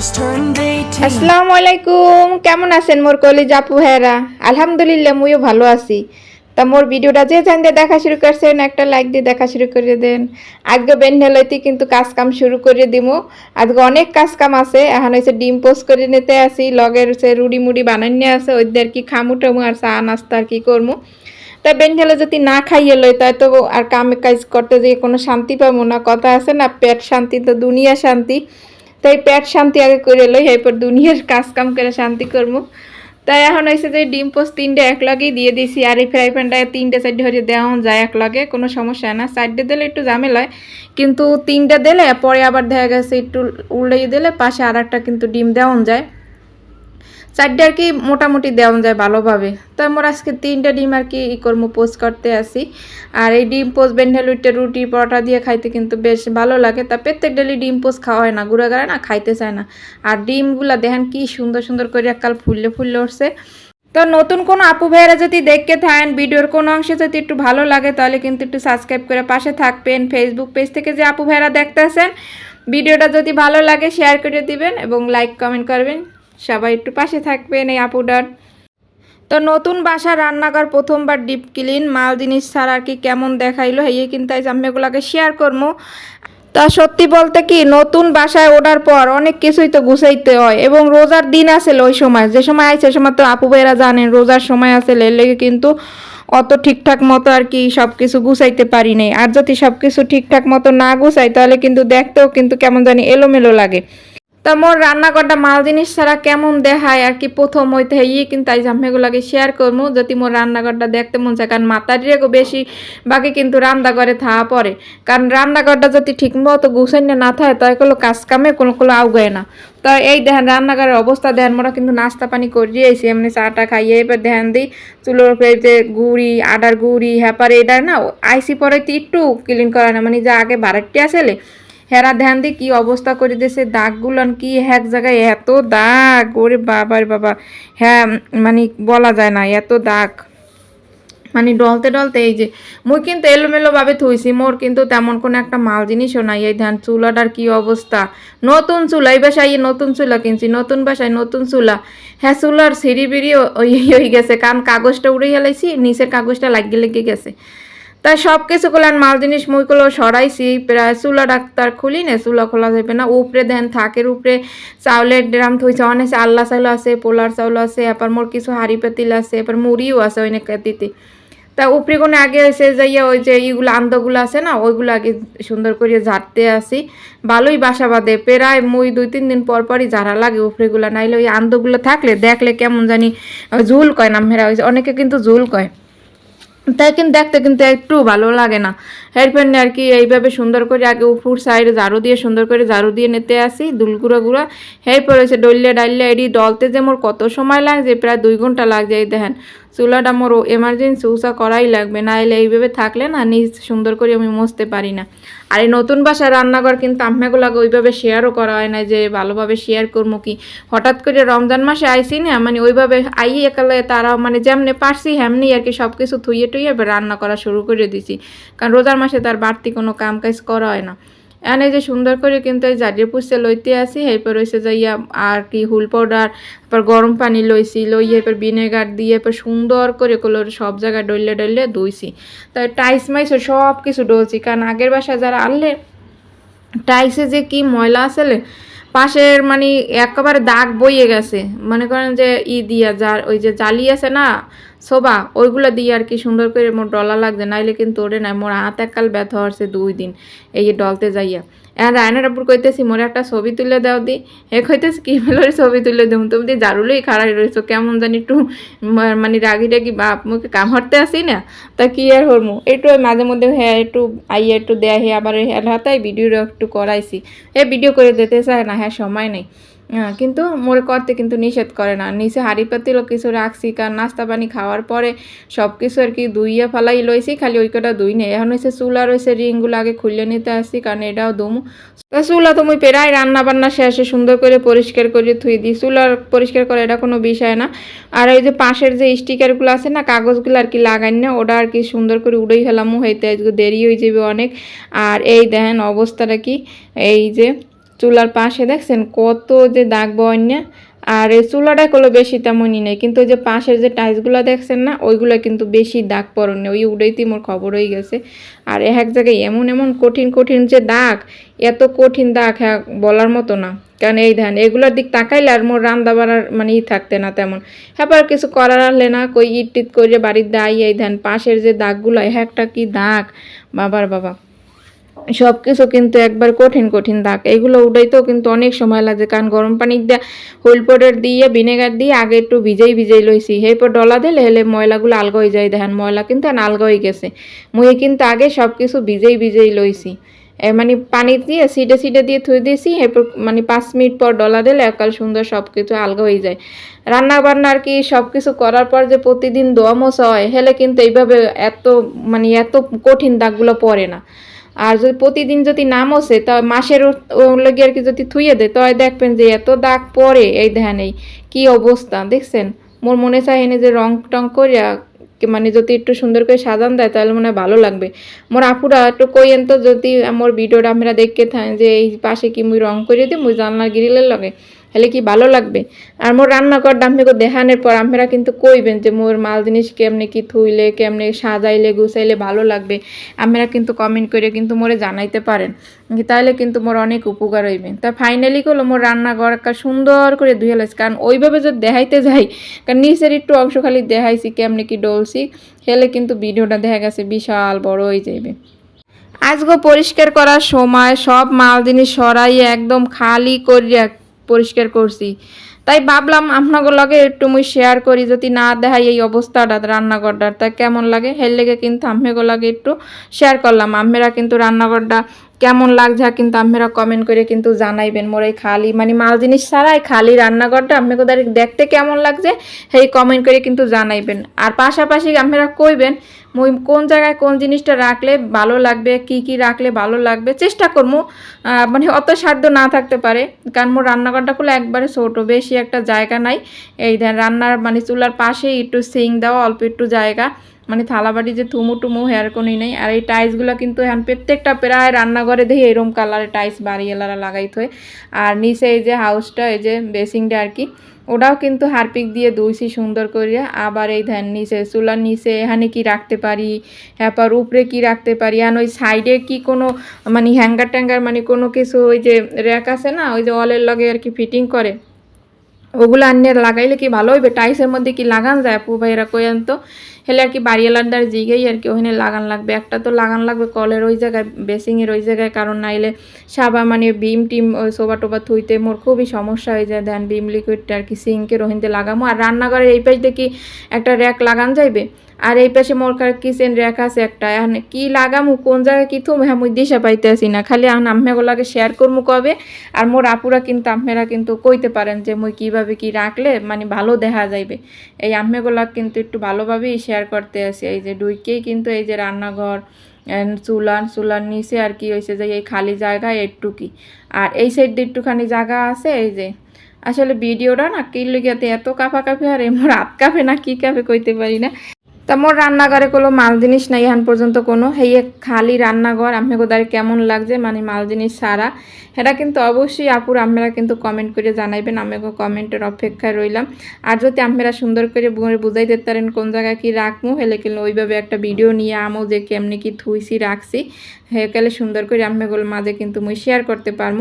just turned 18. আসসালামু আলাইকুম। কেমন আছেন মোর কলিজ আপু হেরা আলহামদুলিল্লাহ, মুইও ভালো আছি। তা মোর ভিডিওটা যে জানতে দেখা শুরু করছেন, একটা লাইক দিয়ে দেখা শুরু করে দেন। আজকে বেন্ডে লইতে কিন্তু কাজ কাম শুরু করে দিমু। আজকে অনেক কাজ কাম আছে। এখন হচ্ছে ডিম পোস্ট করে নিতে আসি। লগের হচ্ছে রুড়ি মুড়ি বানাই নিয়ে আছে ওইদের কি খামু টামু আর চা নাস্তা আর কি করমু। তা বেঞ্জালে যদি না খাইয়ে লই তাই তো আর কামে কাজ করতে যে কোনো শান্তি পাবো না। কথা আছে না, পেট শান্তি তো দুনিয়া শান্তি। তাই পেট শান্তি আগে করে লই, এরপর দুনিয়ার কাজ কাম করে শান্তি করব। তাই এখন হয়েছে যে ডিম পোস্ট তিনটে এক লগেই দিয়ে দিছি, আর এই ফ্রাই প্যানটা তিনটে সাইডে হয়ে দেওয়া যায় এক লগে কোনো সমস্যা না। সাইডে দিলে একটু ঝামেলা কিন্তু তিনটে দিলে পরে আবার দেখা গেছে একটু উল্টে দিলে পাশে আর একটা কিন্তু ডিম দেওয়া যায়। চারটে আর কি মোটামুটি দেওয়া যায় ভালোভাবে। তো আমার আজকে তিনটা ডিম আর কি ই কর্ম পোস্ট করতে আসি। আর এই ডিম পোস্ট বেন্ডালুইটে রুটি পরোটা দিয়ে খাইতে কিন্তু বেশ ভালো লাগে। তা প্রত্যেক ডেলি ডিম পোস্ট খাওয়া হয় না, গুঁড়া গাড়া না, খাইতে চায় না। আর ডিমগুলা দেখেন কি সুন্দর সুন্দর করে এককাল ফুললে ফুললে উঠছে। তো নতুন কোনো আপু ভাইয়েরা যদি দেখতে থাকেন, ভিডিওর কোনো অংশে যদি একটু ভালো লাগে, তাহলে কিন্তু একটু সাবস্ক্রাইব করে পাশে থাকবেন। ফেসবুক পেজ থেকে যে আপু ভাইয়েরা দেখতেছেন, ভিডিওটা যদি ভালো লাগে শেয়ার করে দিবেন এবং লাইক কমেন্ট করবেন। সবাই একটু পাশে থাকবেন এই আপুটার তো নতুন বাসা রান্নাঘর প্রথমবার ডিপ ক্লিন, মাল জিনিস ছাড়া আর কি কেমন দেখাইলো, হেয়ে কিন্তু আজ আমি এগুলোকে শেয়ার করব তা সত্যি বলতে কি, নতুন বাসায় ওঠার পর অনেক কিছুই তো গুছাইতে হয়, এবং রোজার দিন আসে ওই সময়, যে সময় আইছে সে সময় তো আপু ভাইয়েরা জানেন, রোজার সময় আসে এর লেগে কিন্তু অত ঠিকঠাক মতো আর কি সব কিছু গুছাইতে পারি নাই। আর যদি সব কিছু ঠিকঠাক মতো না গুছাই, তাহলে কিন্তু দেখতেও কিন্তু কেমন জানি এলোমেলো লাগে। তা মোর রান্নাঘরটা মাল জিনিস ছাড়া কেমন দেখায়? আর কি প্রথম হইতে ইয়ে কিন্তু আজ আমি এগুলাকে শেয়ার করব যদি মোর রান্নাঘরটা দেখতে মন চায়। কারণ মাতারিরেও বেশি, বাকি কিন্তু রান্নাঘরে থাকা পড়ে। কারণ রান্নাঘরটা যদি ঠিক মতো গুছাইনে না থাকে তাই কোনো কাজ কামে কোনো কোনো আউগায় না। তো এই দেখেন রান্নাঘরের অবস্থা, দেখেন মোরা কিন্তু নাস্তা পানি করিয়ে এসি এমনি চাটা খাইয়ে এবার দেখেন দিই চুলোর যে গুড়ি আডার গুড়ি হ্যাপার এটা না, আইসি পরে একটু ক্লিন করা না মানে যা আগে বারেকটি আসলে হেরা ধ্যান দিয়ে কি অবস্থা করে দিয়েছে? দাগগুলান কি এক জায়গায়? এত দাগ। ওরে বাবার বাবা। হ্যাঁ মানে বলা যায় না, এত দাগ। মানে ডলতে ডলতে এই যে, মুই কিন্তু এলোমেলো ভাবে থুইছি, মোর কিন্তু তেমন কোনো একটা মাল জিনিসও নাই। এই ধ্যান, চুলাটার কি অবস্থা? নতুন চুলা, এই বাসায় নতুন চুলা কিনছি, নতুন বাসায় নতুন চুলা। হ্যাঁ চুলার সিঁড়ি বিড়ি হয়ে গেছে, কারণ কাগজটা উড়ে হেলাইছি, নিচের কাগজটা লাগিয়ে লেগে গেছে। তাই সব কিছু করলেন মাল জিনিস মুইগুলো সরাইছি, প্রায় চুলা ডাক্তার খুলি না, চুলা খোলা যাবে না। উপরে দেন থাকের উপরে চাউলের ড্রাম থইছে, অনেক আল্লা চাউল আছে, পোলার চাউল আছে, এবার মোর কিছু হাড়ি পাতিল আছে, এবার মুড়িও আছে ওই দিতে তা উপরে কোনো আগে এসে যাইয়া ওই যে ইগুলো আন্দগুলো আছে না, ওইগুলো আগে সুন্দর করে ঝাড়তে আসি। ভালোই বাসা বাঁধে, প্রায় মুই দুই তিন দিন পর পরই ঝাড়া লাগে উপরেগুলো, নাইলে ওই আন্দগুলো থাকলে দেখলে কেমন জানি ঝুল কয় নামেরা অনেকে কিন্তু ঝুল কয়। তাই কিন্তু দেখতে কিন্তু একটু ভালো লাগে না। হেয়ারপ্যান আর কি এইভাবে সুন্দর করে আগে উপর সাইডে ঝাড়ু দিয়ে, সুন্দর করে ঝাড়ু দিয়ে নিতে আসি দুলগুড়া গুঁড়া এরপর হচ্ছে ডললে ডাললে এডি ডলতে যে মোর কত সময় লাগছে, প্রায় দুই ঘণ্টা লাগছে এই দেখেন। চুলাটা মোর এমার্জেন্সি উষা করাই লাগবে না এলে এইভাবে থাকলে না নিজ সুন্দর করে আমি মুছতে পারি না। আর এই নতুন বাসায় রান্নাঘর কিন্তু আম্মাগুলাকে ওইভাবে শেয়ারও করা হয় না যে ভালোভাবে শেয়ার করব কি। হঠাৎ করে রমজান মাসে আইসি না মানে ওইভাবে আই একালে তারা মানে যেমনি পারছি, হেমনি আর কি সব কিছু থুইয়ে টুইয়ে রান্না করা শুরু করে দিছি। কারণ রোজার মাসে তার বাড়তি কোনো কাম কাজ করা হয় না। এনে যে সুন্দর করে কিন্তু এই জারিয়ে পুষতে লইতে আসি, এরপর হয়েছে যাইয়া আর কি হুল পাউডার তারপর গরম পানি লইছি লইয়ে এরপর ভিনেগার দিয়ে এরপর সুন্দর করে কলোর সব জায়গায় ডললে ডললে ধুইছি। তাই টাইস মাইস সব কিছু ডলছি, কারণ আগের বাসায় যারা আনলে, টাইসে যে কি ময়লা আসলে পাশের মানে একেবারে দাগ বইয়ে গেছে। মনে করেন যে ই দিয়া যার ওই যে জালি আছে না সোবা ওইগুলো দিয়ে আর কি সুন্দর করে মোর ডলা লাগছে নাইলে কিন্তু ওরে নাই মোর হাত এককাল ব্যথা হচ্ছে দুই দিন এই যে ডলতে যাইয়া। এখন রায়নার আপুর কইতেছি মোরে একটা ছবি তুলে দাও দি। হে কইতেছি কি মেলোর ছবি তুলে দেবো তুমি দিয়ে জারুলেই খাড়াই রয়েছো কেমন জানি একটু মানে রাগি রাগি বাপ মুখে কাম হরতে আসি না? তা কি আর হরমু একটু মাঝে মধ্যে হ্যাঁ একটু আইয়া একটু দেয়া হে আবার হেল হাতাই ভিডিও একটু করাইছি। এ ভিডিও করে দিতে চায় না হ্যাঁ সময় নেই। হ্যাঁ, কিন্তু মোরে করতে কিন্তু নিষেধ করে না। নিচে হাড়ি পাতিলও কিছু রাখছি, কারণ নাস্তা পানি খাওয়ার পরে সব কিছু আর কি দুইয়া ফালাই লইছি, খালি ওই কটা দুই নেই। এখন হয়েছে চুলা রয়েছে রিংগুলো আগে খুলে নিতে আসছি, কারণ এটাও দুমু তা চুলা মুই প্রায় রান্না বান্না শেষে সুন্দর করে পরিষ্কার করে থুই দিই। চুলার পরিষ্কার করা এটা কোনো বিষয় না। আর ওই যে পাশের যে স্টিকারগুলো আছে না, কাগজগুলো আর কি লাগাই না, ওটা আর কি সুন্দর করে উড়েই ফেলামু, হইতে দেরি হয়ে যাবে অনেক। আর এই দেখেন অবস্থাটা কি, এই যে চুলার পাশে দেখছেন কত যে দাগ বন্যা। আর এই চুলাটা কোনো বেশি তেমনই নেই। কিন্তু ওই যে পাশের যে টাইলসগুলো দেখছেন না, ওইগুলো কিন্তু বেশি দাগ পড়নে ওই উড়াইতে মোর খবর হয়ে গেছে। আর এক জায়গায় এমন এমন কঠিন কঠিন যে দাগ, এত কঠিন দাগ হ্যাঁ বলার মতো না। কারণ এই ধান, এগুলোর দিক তাকাইলে আর মোর রান্না বাড়ার মানে ই থাকতে না তেমন। হ্যাঁ কিছু করার আনলে না, কই ইট টিট করে বাড়ির দাই এই ধান, পাশের যে দাগগুলো হ্যাঁ একটা কি দাগ। বাবার বাবা। সব কিছু কিন্তু একবার কঠিন কঠিন দাগ। এগুলো উঠাইতেও কিন্তু অনেক সময় লাগে, কারণ গরম পানি দিয়ে হুইল পাউডার দিয়ে, ভিনেগার দিয়ে আগে একটু ভিজেই ভিজেই লইছি। এরপর ডলা দিলে হেলে ময়লাগুলো আলগা হয়ে যায়। দেখেন, ময়লা কিন্তু আলগা হয়ে গেছে। মুই কিন্তু আগে সব কিছু ভিজেই ভিজেই লইছি। মানে পানি দিয়ে সিটে সিটে দিয়ে থুই দিয়েছি এরপর মানে পাঁচ মিনিট পর ডলা দিলে একাল সুন্দর সব কিছু আলগা হয়ে যায়। রান্না বান্না আর কি সব কিছু করার পর যে প্রতিদিন দোয়া মোছা হয়, হেলে কিন্তু এইভাবে এত মানে এত কঠিন দাগগুলো পড়ে না। আর যদি প্রতিদিন যদি নাম আসে তা মাসের লগে আর কি যদি থুইয়ে দেয় তাহলে দেখবেন যে এত দাগ পরে এই ধ্যান এই কি অবস্থা, দেখছেন? মোর মনে চায় এনে যে রং টং করিয়া মানে যদি একটু সুন্দর করে সাজান দেয়, তাহলে মনে হয় ভালো লাগবে। মোর আপুরা একটু কইয়েন তো যদি মোর ভিডিওটা আমরা দেখতে থাকি যে এই পাশে কি মুই রং করিয়ে দিই, মুই জানলার গ্রিলের লগে। তাহলে কি ভালো লাগবে? আর মোর রান্নাঘর ডাম্পিকে দেখানোর পর আপনারা কিন্তু কইবেন যে মোর মাল জিনিস কেমনে কি থুইলে, কেমনে সাজাইলে, গুছাইলে ভালো লাগবে। আপনারা কিন্তু কমেন্ট করে কিন্তু মোরে জানাইতে পারেন। তাহলে কিন্তু মোর অনেক উপকার হইবে। তা ফাইনালি করল মোর রান্নাঘর একটা সুন্দর করে ধুয়ে লাগছে কারণ ওইভাবে যদি দেখাইতে যাই, কারণ নিচের একটু অংশ খালি দেখাইছি কেমনে কি ডলছি, হেলে কিন্তু ভিডিওটা দেখা গেছে বিশাল বড় হয়ে যাইবে। আজকে পরিষ্কার করার সময় সব মাল জিনিস সরাই একদম খালি করিয়া পরিষ্কার করছি। তাই ভাবলাম আপনাদের লগে একটু মুই শেয়ার করি, যদি না দেখাই এই অবস্থাটা রান্নাঘরটার, তা কেমন লাগে? হের লেগে কিন্তু আম্মেগো লাগে একটু শেয়ার করলাম। আম্মেরা কিন্তু রান্নাঘরটা কেমন লাগছে কিন্তু আপনারা কমেন্ট করে কিন্তু জানাইবেন। মোর এই খালি মানে মাল জিনিস ছাড়াই খালি রান্নাঘরটা আপনাকে দেখতে কেমন লাগছে, সেই কমেন্ট করে কিন্তু জানাইবেন। আর পাশাপাশি আপনারা কইবেন, মুই কোন জায়গায় কোন জিনিসটা রাখলে ভালো লাগবে, কি কি রাখলে ভালো লাগবে, চেষ্টা করব মানে অত সাধ্য না থাকতে পারে, কারণ মোর রান্নাঘরটা খুলে একবারে ছোট, বেশি একটা জায়গা নাই। এই রান্নার মানে চুলার পাশেই একটু সিং দেওয়া, অল্প একটু জায়গা। মানে থালাবাটি যে থুমু টুমু হেয়ার কোনই নেই। আর এই টাইলসগুলো কিন্তু এখন প্রত্যেকটা প্রায় রান্নাঘরে দেখি এরকম কালারের টাইলস বাড়িওয়ালারা লাগাইতে হয়। আর নিচে এই যে হাউসটা এই যে বেসিংটা আর কি, ওটাও কিন্তু হারপিক দিয়ে ধুইছি সুন্দর করিয়া। আবার এই ধ্যান নিচে, চুলার নিচে এখানে কি রাখতে পারি, এরপর উপরে কি রাখতে পারি, আর ওই সাইডে কি কোনো মানে হ্যাঙ্গার ট্যাঙ্গার মানে কোনো কিছু ওই যে র্যাক আছে না, ওই যে ওয়ালের লগে আর কি ফিটিং করে, ওগুলো আনিয়ে লাগাইলে কি ভালো হইবে? টাইসের মধ্যে কি লাগান যায় আপু ভাইরা কইন তো? হেলে আর কি বাড়িওয়ালার দ্বার জিগেই আর কি ওখানে লাগান লাগবে। একটা তো লাগান লাগবে কলের ওই জায়গায়, বেসিংয়ের ওই জায়গায়, কারণ নাইলে সাবা মানে বিম টিম ওই সোবা টোবা থুইতে মোর খুবই সমস্যা হয়ে যায়। দেন বিম লিকুইডটা আর কি সিঙ্কের ওহিনতে লাগামো। আর রান্নাঘরের এই পাশ দিয়ে কি একটা র্যাক লাগান যাইবে। আর এই পাশে মোর কার কিচেন র্যাক আছে একটা। এখন কি লাগামু, কোন জায়গায় কি থুম হ্যাঁ মুই দিশা পাইতে আসি না। খালি এখন আম্মেগুলাকে শেয়ার করমু কবে। আর মোর আপুরা কিন্তু, আম্মেরা কিন্তু কইতে পারেন যে মুই কীভাবে কি রাখলে মানে ভালো দেখা যাইবে। এই আম্মেগুলা কিন্তু একটু ভালোভাবেই শেয়ার করতে আসি। এই যে ডুইকেই কিন্তু এই যে রান্নাঘর চুলান, চুলার নিচে আর কি হয়েছে যে এই খালি জায়গা একটুকি আর এই সাইড দিয়ে একটুখানি জায়গা আছে, এই যে। আসলে ভিডিওটা না কি লিগাতে এত কাফা কাফে আর এমন রাত কাফে না কি কাফে কইতে পারি না। তা মোর রান্নাঘরে কোনো মাল জিনিস নাই এখন পর্যন্ত কোনো। হেয়ে খালি রান্নাঘর আমি কোদারে কেমন লাগছে? মানে মাল জিনিস সারা এটা কিন্তু অবশ্যই আপুর আপনারা কিন্তু কমেন্ট করে জানাইবেন আমি কমেন্টের অপেক্ষায় রইলাম। আর যদি আপনারা সুন্দর করে বুঝাই দিতে পারেন কোন জায়গায় কি রাখব, হেলে কিন্তু ওইভাবে একটা ভিডিও নিয়ে আমও যে কেমনি কি থুইছি, রাখছি হেকালে সুন্দর করে আম্মেগুলোর মাঝে কিন্তু মুই শেয়ার করতে পারব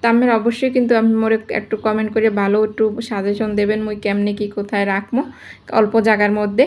তা আপনারা অবশ্যই কিন্তু আমি, মোরে একটু কমেন্ট করে ভালো একটু সাজেশন দেবেন, মুই কেমনি কি কোথায় রাখব, অল্প জায়গার মধ্যে।